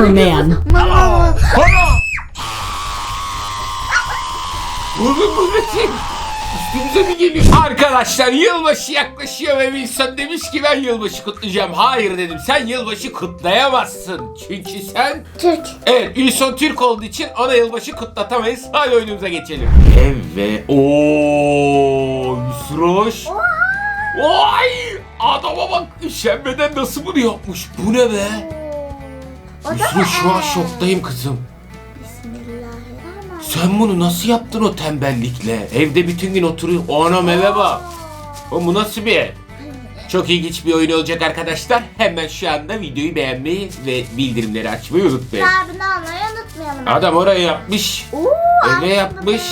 man. Ana! Oğlum bu ne? Üstümüze mi geliyor? Arkadaşlar yılbaşı yaklaşıyor ve Wilson demiş ki ben yılbaşı kutlayacağım. Hayır dedim sen yılbaşı kutlayamazsın. Çünkü sen Türk. Evet Wilson Türk olduğu için ona yılbaşı kutlatamayız. Hadi oyunumuza geçelim. Evet. Ooo Yusroş. Vay! Adama bak üşenmeden nasıl bunu yapmış. Bu ne be? Yusroş şu an şoktayım kızım. Bismillahirrahmanirrahim. Sen bunu nasıl yaptın o tembellikle? Evde bütün gün oturuyor. Anam eve bak. O bu nasıl bir ev? Çok ilginç bir oyun olacak arkadaşlar. Hemen şu anda videoyu beğenmeyi ve bildirimleri açmayı unutmayın. Sahibi almayı unutmayalım. Adam orayı yapmış. Oo, Eve yapmış. yapmış.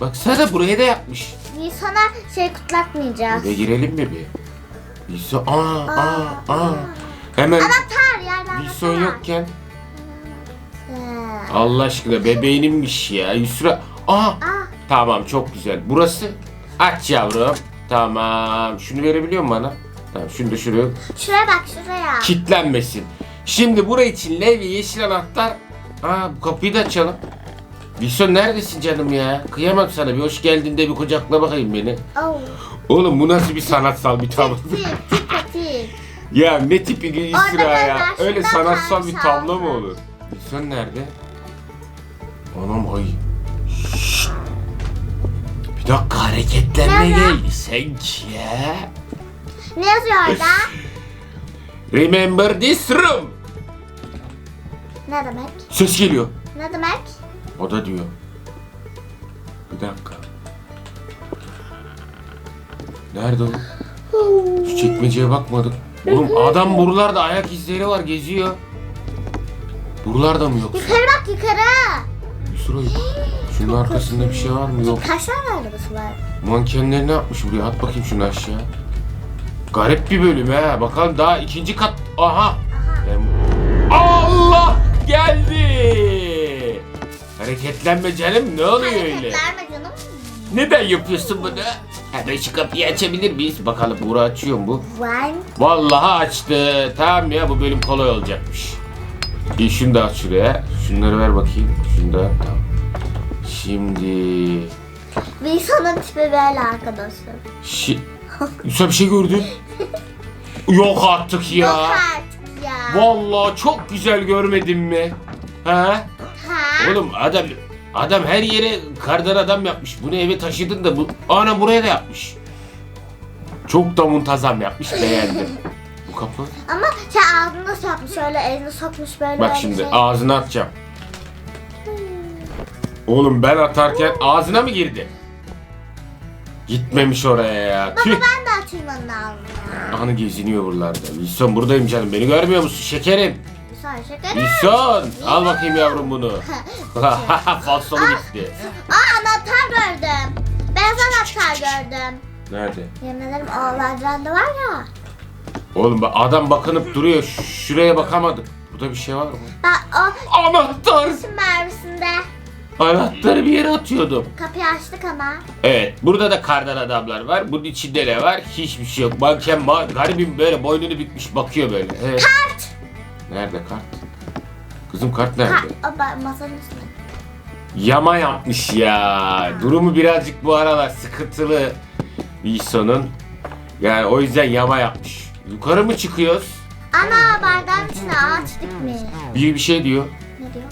Baksana buraya da yapmış. Bir sana şey kutlatmayacağız. Eve girelim mi bir? Wilson, aa, aa, aa. Hemen Anahtar yerden Wilson yokken. Ee, Allah aşkına bebeğinimmiş ya. Yusra. Aa, Ah, tamam çok güzel. Burası. Aç yavrum. Tamam. Şunu verebiliyor musun bana? Tamam şunu da şuraya. şuraya bak şuraya. Kitlenmesin. Şimdi buraya için levye yeşil anahtar. Aa bu kapıyı da açalım. Wilson neredesin canım ya? Kıyamam sana. Bir hoş geldin de bir kucakla bakayım beni. Oh. Oğlum bu nasıl bir sanatsal bir tavır? Ya ne tipi bir Orada İsra ya. Öyle sanatsal bir tane tablo mu olur? Wilson nerede? Anam ay. Şşt. Bir dakika hareketlenme Nerede? geldi sanki ya. Ne yazıyor orada? Remember this room. ne demek? Ses geliyor. Ne demek? O da diyor. Bir dakika. Nerede o? Şu çekmeceye bakmadık. Oğlum adam buralarda ayak izleri var geziyor. Buralarda mı yoksa? Yukarı bak yukarı. Şurayı. Şunun arkasında bir şey var mı? Yok. Kaç tane arabası var? Mankenler ne yapmış buraya? At bakayım şunu aşağı. Garip bir bölüm he. Bakalım daha ikinci kat. Aha. Ben- Allah geldi. Hareketlenme canım. Ne oluyor öyle? Canım? Neden yapıyorsun bunu? Hemen şu kapıyı açabilir miyiz? Bakalım Buğra açıyor mu? One. Vallahi açtı. Tamam ya bu bölüm kolay olacakmış. İyi şunu da aç şuraya. Şunları ver bakayım. Şunu da. Tamam. Şimdi... Wilson'un tipi böyle arkadaşlar. Şi... Sen bir şey gördün. Yok artık ya. Yok artık ya. Vallahi çok güzel görmedin mi? Ha? Ha? Oğlum adam adam her yere kardan adam yapmış. Bunu eve taşıdın da bu ana buraya da yapmış. Çok da muntazam yapmış beğendim. Bu kapı. Ama ağzını nasıl yapmış şöyle elini sokmuş böyle Bak öyle şimdi şey. ağzına atacağım. Oğlum ben atarken ağzına mı girdi? Gitmemiş oraya ya. Baba Tüh. ben de atayım onun ağzına. Anı geziniyor buralarda. Wilson buradayım canım. Beni görmüyor musun şekerim? Şekerim. Wilson al bakayım yavrum bunu. Falsolu gitti. Aa anahtar gördüm. Beyaz anahtar gördüm. Nerede? Yemin ederim var ya. Oğlum bak adam bakınıp duruyor. Ş- Şuraya bakamadık. Burada bir şey var mı? Ben o Anahtar. isim mermisinde Anahtarı bir yere atıyordum. kapıyı açtık ama. Evet, burada da kardan adamlar var. Bunun içinde ne var? Hiçbir şey yok. Manken ma garibim böyle boynunu bükmüş bakıyor böyle. Evet. Kart. Nerede kart? Kızım kart nerede? Ha, masanın üstünde. Yama yapmış ya. Durumu birazcık bu aralar sıkıntılı Wilson'un. Yani o yüzden yama yapmış. Yukarı mı çıkıyoruz? Ana bardağın içine ağaç dikmiş. Bir bir şey diyor. Ne diyor?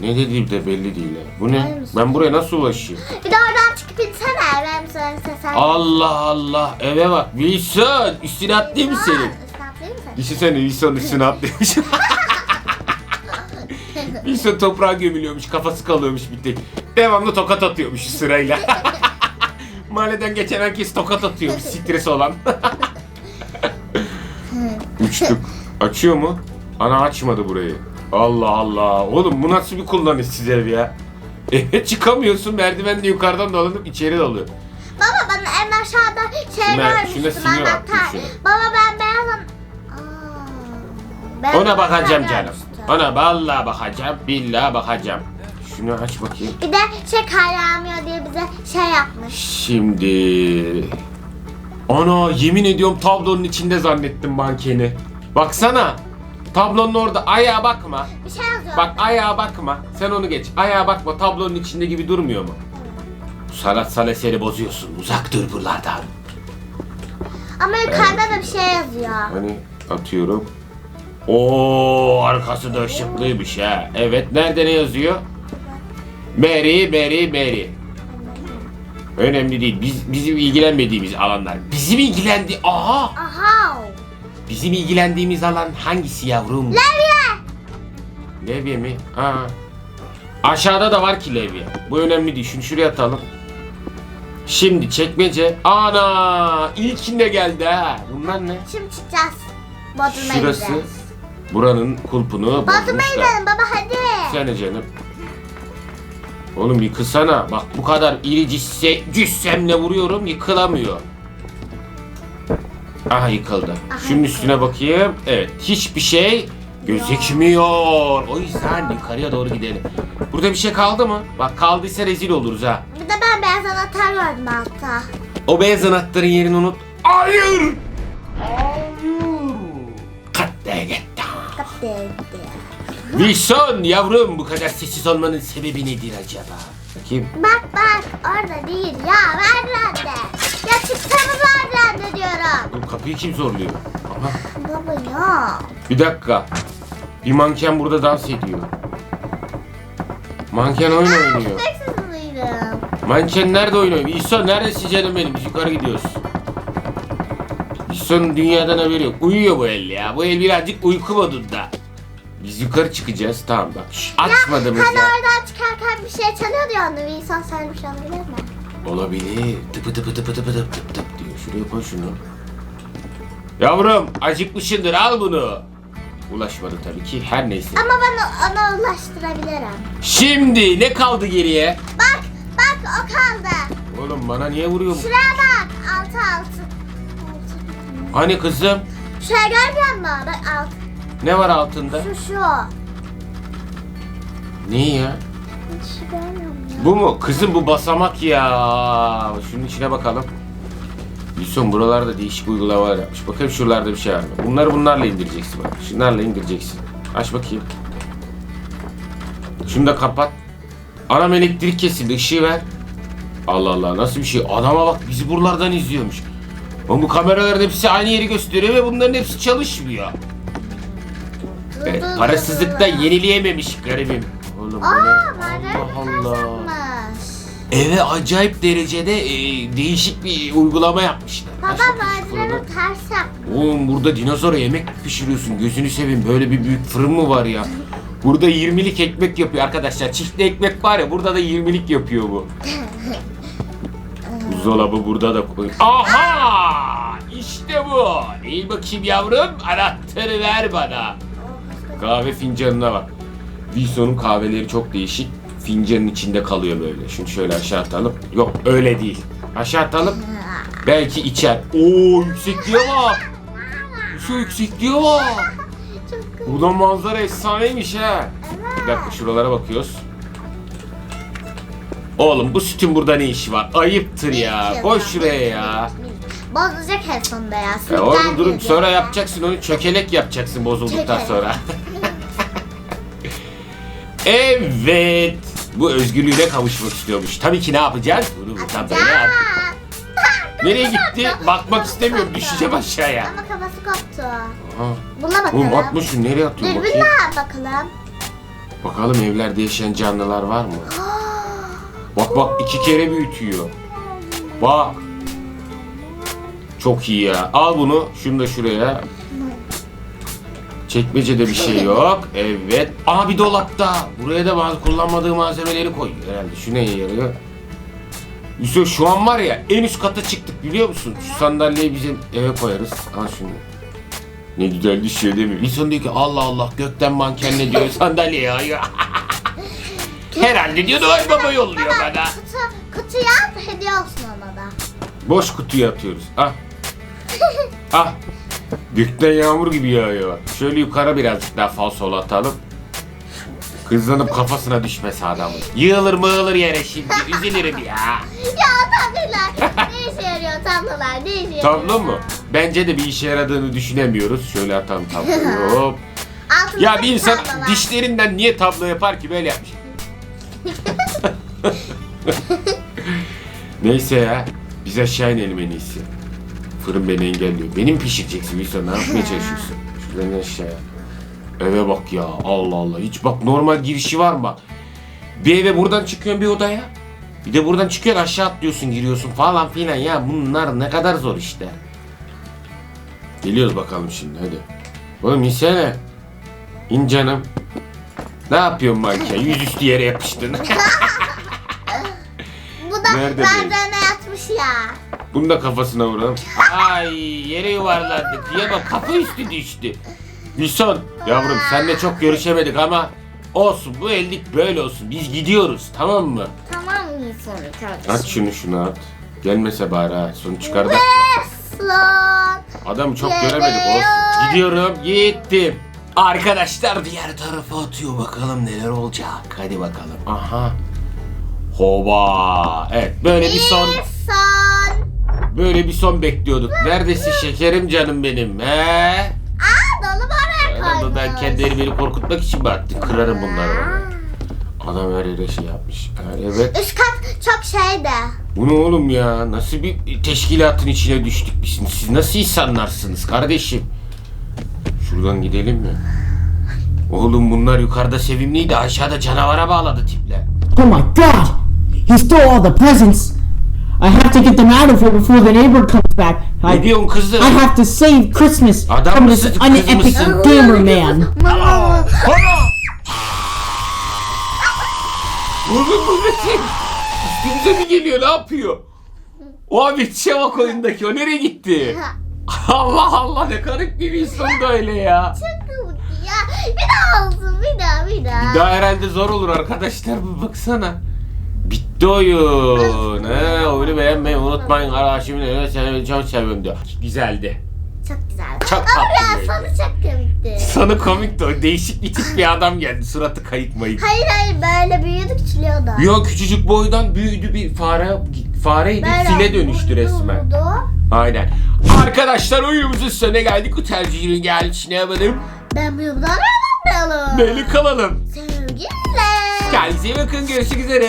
Ne dediği de belli değil ya. Bu ne? Hayır? Ben buraya nasıl ulaşayım? Bir de oradan çıkıp insene. Benim sana sesler. Allah Allah. Eve bak. Wilson. Üstüne atlayayım mı senin? Düşünsene Wilson üstüne atlamış. Wilson toprağa gömülüyormuş. Kafası kalıyormuş bir tek. Devamlı tokat atıyormuş sırayla. Mahalleden geçen herkes tokat atıyormuş. Stres olan. Uçtuk. Açıyor mu? Ana açmadı burayı. Allah Allah. Oğlum bu nasıl bir kullanışsız ev ya? Eve çıkamıyorsun merdivenle yukarıdan dolanıp içeri dalıyor. Baba bana en aşağıda şey Şuna- görmüştüm şuna sinir anahtar. şuna. Baba ben beyaz an- Aa, beyaz Ona bakacağım canım. görmüştüm. Ona vallahi bakacağım. Billahi bakacağım. Şunu aç bakayım. Bir de şey kar yağmıyor diye bize şey yapmış. Şimdi... Ana yemin ediyorum tablonun içinde zannettim mankeni. Baksana. Tablonun orada ayağa bakma. Bir şey yazıyor. Bak ayağa bakma. Sen onu geç. Ayağa bakma. Tablonun içinde gibi durmuyor mu? Bu sanatsal eseri bozuyorsun. Uzak dur buralardan. Ama yukarıda da bir şey yazıyor. Hani atıyorum. Oo arkası da ışıklıymış ha. Evet nerede ne yazıyor? Mary, Mary, Mary. Önemli değil. Biz bizim ilgilenmediğimiz alanlar. Bizim ilgilendi. Aha! Aha. Bizim ilgilendiğimiz alan hangisi yavrum? Levye. Levye mi? Ha. Aşağıda da var ki levye. Bu önemli değil. Şunu şuraya atalım. Şimdi çekmece. Ana! İlkinde geldi ha. Bunlar ne? Şimdi çıkacağız. Bodrum'a Şurası gideceğiz. Buranın kulpunu bozmuşlar. gidelim baba hadi. Sene canım. Oğlum yıkılsana. Bak bu kadar iri cisse, cüssemle vuruyorum yıkılamıyor. Aha yıkıldı. Şunun üstüne bakayım. Evet hiçbir şey gözükmüyor. O yüzden yukarıya doğru gidelim. Burada bir şey kaldı mı? Bak kaldıysa rezil oluruz ha. Bir de ben beyaz anahtar gördüm altta. O beyaz anahtarın yerini unut. Hayır! Wilson yavrum bu kadar sessiz olmanın sebebi nedir acaba? Bakayım. Bak bak orada değil ya Merdiven'de. Ya çıksana Merdiven'de diyorum. Bu kapıyı kim zorluyor? Aha. Baba ya. Bir dakika. Bir manken burada dans ediyor. Manken oyun oynuyor. Manken nerede oyun oynuyor? Wilson neredesin canım benim? Biz yukarı gidiyoruz. Wilson'un dünyadan haberi yok. Uyuyor bu el ya. Bu el birazcık uyku modunda. Biz yukarı çıkacağız. Tamam bak. Şş, açmadığımız Hani yer. oradan çıkarken bir şey çalıyordu ya onu Wilson söylemiş olabilir mi? Olabilir. Tıpı tıpı tıpı tıpı tıp tıp tıp diyor. Şuraya koy şunu. Yavrum acıkmışındır al bunu. Ulaşmadı tabii ki her neyse. Ama ben ona ulaştırabilirim. Şimdi ne kaldı geriye? Bak bak o kaldı. Oğlum bana niye vuruyor bu? Şuraya bak. Altı altı. Altı. Hani kızım? Şuraya görmüyor musun? Bak alt. Ne var altında? Şu şu. Ne ya? Bu mu? Kızım bu basamak ya. Şunun içine bakalım. Wilson buralarda değişik uygulamalar yapmış. Bakayım şuralarda bir şey var mı? Bunları bunlarla indireceksin bak. Şunlarla indireceksin. Aç bakayım. Şunu da kapat. Anam elektrik kesildi. ışığı ver. Allah Allah nasıl bir şey? Adama bak bizi buralardan izliyormuş. Oğlum bu kameraların hepsi aynı yeri gösteriyor ve bunların hepsi çalışmıyor. Dur, parasızlıkta yenileyememiş garibim. Oğlum bu ne? Allah Allah. Eve acayip derecede e, değişik bir uygulama yapmışlar. Baba fırını. ters yapmış. Oğlum burada dinozora yemek mi pişiriyorsun? Gözünü seveyim böyle bir büyük fırın mı var ya? Burada 20'lik ekmek yapıyor arkadaşlar. Çiftli ekmek var ya burada da 20'lik yapıyor bu. Buzdolabı burada da koy. Aha! İşte bu. İyi bakayım yavrum. Anahtarı ver bana. Kahve fincanına bak. Wilson'un kahveleri çok değişik. Fincanın içinde kalıyor böyle. Şunu şöyle aşağı atalım. Yok öyle değil. Aşağı atalım. Belki içer. Oo yüksekliğe bak. Şu yüksekliğe bak. Buradan manzara efsaneymiş ha. Bir dakika şuralara bakıyoruz. Oğlum bu sütün burada ne işi var? Ayıptır ya. Koy şuraya ya. Bozacak en sonunda ya. Ya Sürükler orada durup geliyor. sonra yapacaksın onu çökelek yapacaksın bozulduktan Çökelek. sonra. evet. Bu özgürlüğüne kavuşmak istiyormuş. Tabii ki ne yapacağız? Bunu buradan böyle yap. Nereye gitti? Bakmak istemiyorum. Düşeceğim aşağıya. Ama kafası koptu. Aha. Buna bakalım. Oğlum atma şunu nereye atıyor bakayım. Dürbünle bakalım. Bakalım evlerde yaşayan canlılar var mı? Bak bak iki kere büyütüyor. Bak. Çok iyi ya. Al bunu. Şunu da şuraya. Çekmecede bir şey yok. Evet. Aa bir dolapta. Buraya da bazı kullanmadığı malzemeleri koyuyor herhalde. Şu neye yarıyor? Yusuf şu an var ya en üst kata çıktık biliyor musun? Şu sandalyeyi bizim eve koyarız. Al şunu. Ne güzel bir şey değil mi? Wilson diyor ki Allah Allah gökten mankenle diyor sandalye yağıyor. Herhalde diyor Noel Baba yolluyor Baba, bana. Kutu, kutuyu at hediye olsun ona da. Boş kutuya atıyoruz. Ah. ah. Gökten yağmur gibi yağıyor. Şöyle yukarı birazcık daha falsolu atalım. Kızlanıp kafasına düşmesi adamın. Yığılır mığılır yere şimdi. Üzülürüm ya. Ya tablolar ne işe yarıyor tablolar ne işe yarıyor? Tablo mu? Bence de bir işe yaradığını düşünemiyoruz. Şöyle atalım tabloyu. Hop. Ya bir insan tablo var. dişlerinden niye tablo yapar ki böyle yapmış. Neyse ya. Biz aşağı inelim en iyisi. Fırın beni engelliyor. Benim pişireceksin Wilson. Ne yapmaya çalışıyorsun? Şuradan aşağıya. Eve bak ya. Allah Allah. Hiç bak normal girişi var mı bak. Bir eve buradan çıkıyorsun bir odaya. Bir de buradan çıkıyorsun aşağı atlıyorsun giriyorsun falan filan ya. Bunlar ne kadar zor işte. Geliyoruz bakalım şimdi hadi. Oğlum insene. İn canım. Ne yapıyorsun manken? Yüzüstü yere yapıştın. Bu da Nerede merdivene yatmış ya. Bunu da kafasına vuralım. Ay yere yuvarlandı. Diye bak kafa üstü düştü. Wilson yavrum senle çok görüşemedik ama olsun bu ellik böyle olsun. Biz gidiyoruz tamam mı? Tamam mı sonra kardeşim? At şunu şunu at. Gelmese bari ha. Sonu çıkar da. Son. Adamı çok Geliyor. göremedik olsun. Gidiyorum gittim. Arkadaşlar diğer tarafa atıyor bakalım neler olacak. Hadi bakalım. Aha. Hoba. Evet böyle bir son Bir son. Böyle bir son bekliyorduk. Neredesin şekerim canım benim he? Aa dolu bana koymuş. Adamı ben kendileri beni korkutmak için mi attın? Kırarım bunları. Adam her yere şey yapmış. Ha, Evet. Üst kat çok şeydi. Bu ne oğlum ya? Nasıl bir teşkilatın içine düştük biz? Siz nasıl insanlarsınız kardeşim? Şuradan gidelim mi? Oğlum bunlar yukarıda sevimliydi. Aşağıda canavara bağladı tipler. Oh my god! He stole all the presents! I have to get them out of here before the neighbor comes back. Ne I, diyorsun kızım? I have to save Christmas Adam from this mısın, kız unepic mısın? gamer man. Mama. Oğlum bu ne şey? Üstümüze mi geliyor? Ne yapıyor? O abi bak oyundaki. O nereye gitti? Allah Allah ne garip bir insan da öyle ya. Çok komik ya. Bir daha olsun bir daha bir daha. Daha herhalde zor olur arkadaşlar bir baksana. Bitti oyun. He, oyunu beğenmeyi unutmayın. Arkadaşımın evet seni çok seviyorum diyor. Güzeldi. Çok güzel. Çok Ama ya tatlıydı. sonu çok komikti. Sana komikti o. Değişik bir tip bir adam geldi. Suratı kayık mayık. Hayır hayır böyle büyüdü küçülüyordu. Yo küçücük boydan büyüdü bir fare fareydi. Böyle File dönüştü resmen. vurdu. Aynen. Arkadaşlar oyunumuzun sonuna geldik. Bu tercihini geldi. Ne yapalım? Ben bu yoldan ayrılmayalım. Böyle kalalım. Sevgiyle. Kendinize iyi bakın. Görüşmek üzere.